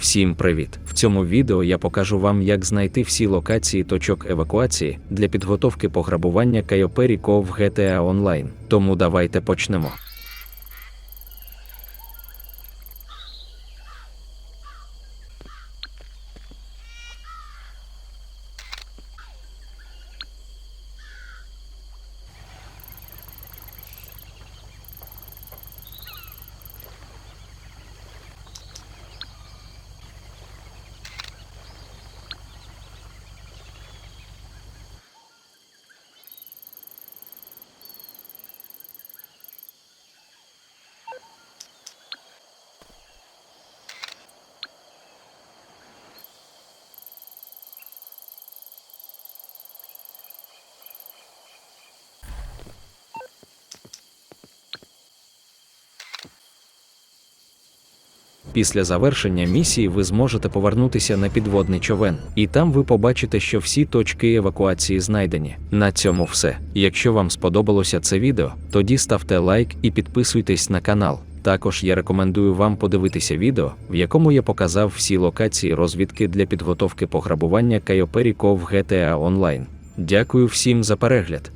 Всім привіт! В цьому відео я покажу вам, як знайти всі локації точок евакуації для підготовки пограбування Кайопері Ков в GTA Online. Тому давайте почнемо. Після завершення місії ви зможете повернутися на підводний човен, і там ви побачите, що всі точки евакуації знайдені. На цьому все. Якщо вам сподобалося це відео, тоді ставте лайк і підписуйтесь на канал. Також я рекомендую вам подивитися відео, в якому я показав всі локації розвідки для підготовки пограбування Кайопері Ков GTA Online. Дякую всім за перегляд.